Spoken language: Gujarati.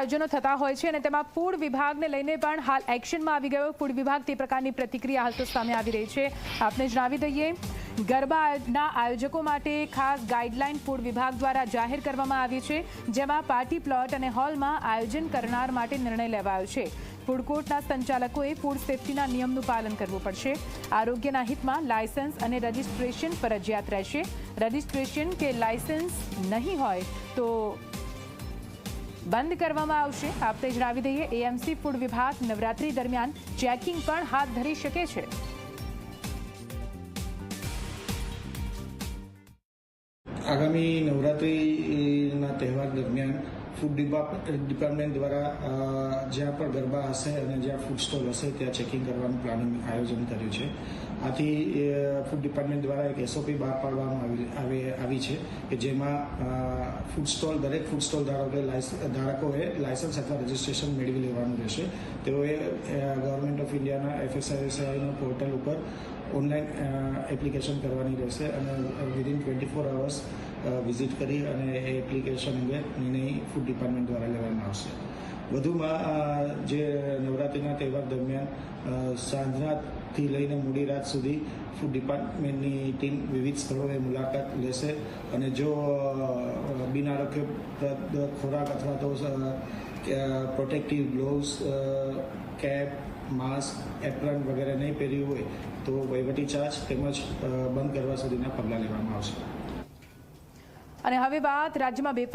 આયોજનો થતા હોય છે અને તેમાં ફૂડ વિભાગને લઈને પણ હાલ એક્શનમાં આવી ગયો. ફૂડ વિભાગ તે પ્રકારની પ્રતિક્રિયા હાલ તો સામે આવી રહી છે. આપને જણાવી દઈએ ગરબાના આયોજકો માટે ખાસ ગાઈડલાઈન ફૂડ વિભાગ દ્વારા જાહેર કરવામાં આવી છે, જેમાં પાર્ટી પ્લોટ અને હોલમાં આયોજન કરનાર માટે નિર્ણય લેવાયો છે. ફૂડ કોર્ટના સંચાલકોએ ફૂડ સેફટીના નિયમનું પાલન કરવું પડશે. આરોગ્યના હિતમાં લાયસન્સ અને રજિસ્ટ્રેશન ફરજિયાત રહેશે. રજિસ્ટ્રેશન કે લાયસન્સ નહીં હોય તો બંધ કરવામાં આવશે. આપતે જણાવી દઈએ એએમસી ફૂડ વિભાગ નવરાત્રી દરમિયાન ચેકિંગ પણ હાથ ધરી શકે છે. આગામી નવરાત્રિના તહેવાર દરમિયાન ફૂડ ડિપાર્ટમેન્ટ દ્વારા જ્યાં પણ ગરબા હશે અને જ્યાં ફૂડ સ્ટોલ હશે, ત્યાં ચેકિંગ કરવાનું પ્લાનિંગ આયોજન કર્યું છે. આથી ફૂડ ડિપાર્ટમેન્ટ દ્વારા એક એસઓપી બહાર પાડવામાં આવી આવી છે કે જેમાં ફૂડ સ્ટોલ દરેક ફૂડ સ્ટોલ ધારકોએ ધારકોએ લાયસન્સ અથવા રજિસ્ટ્રેશન મેળવી લેવાનું રહેશે. તેઓએ ગવર્મેન્ટ ઓફ ઇન્ડિયાના એફએસઆઈએસઆઈના પોર્ટલ ઉપર ઓનલાઈન એપ્લિકેશન કરવાની રહેશે અને within twenty four hours visit કરી અને એ એપ્લિકેશન અંગે નિર્ણય ફૂડ ડિપાર્ટમેન્ટ દ્વારા લેવામાં આવશે. વધુમાં જે નવરાત્રિના તહેવાર દરમિયાન સાંજનાથી લઈને મોડી રાત સુધી ફૂડ ડિપાર્ટમેન્ટની ટીમ વિવિધ સ્થળોએ મુલાકાત લેશે અને જો બિનઆરોગ્યપ્રદ ખોરાક અથવા તો protective gloves cap, mask, apron વગેરે નહીં પહેર્યું હોય તો વહીવટી ચાર્જ તેમજ બંધ કરવા સુધીના પગલાં લેવામાં આવશે. અને હવે વાત રાજ્યમાં બેફામ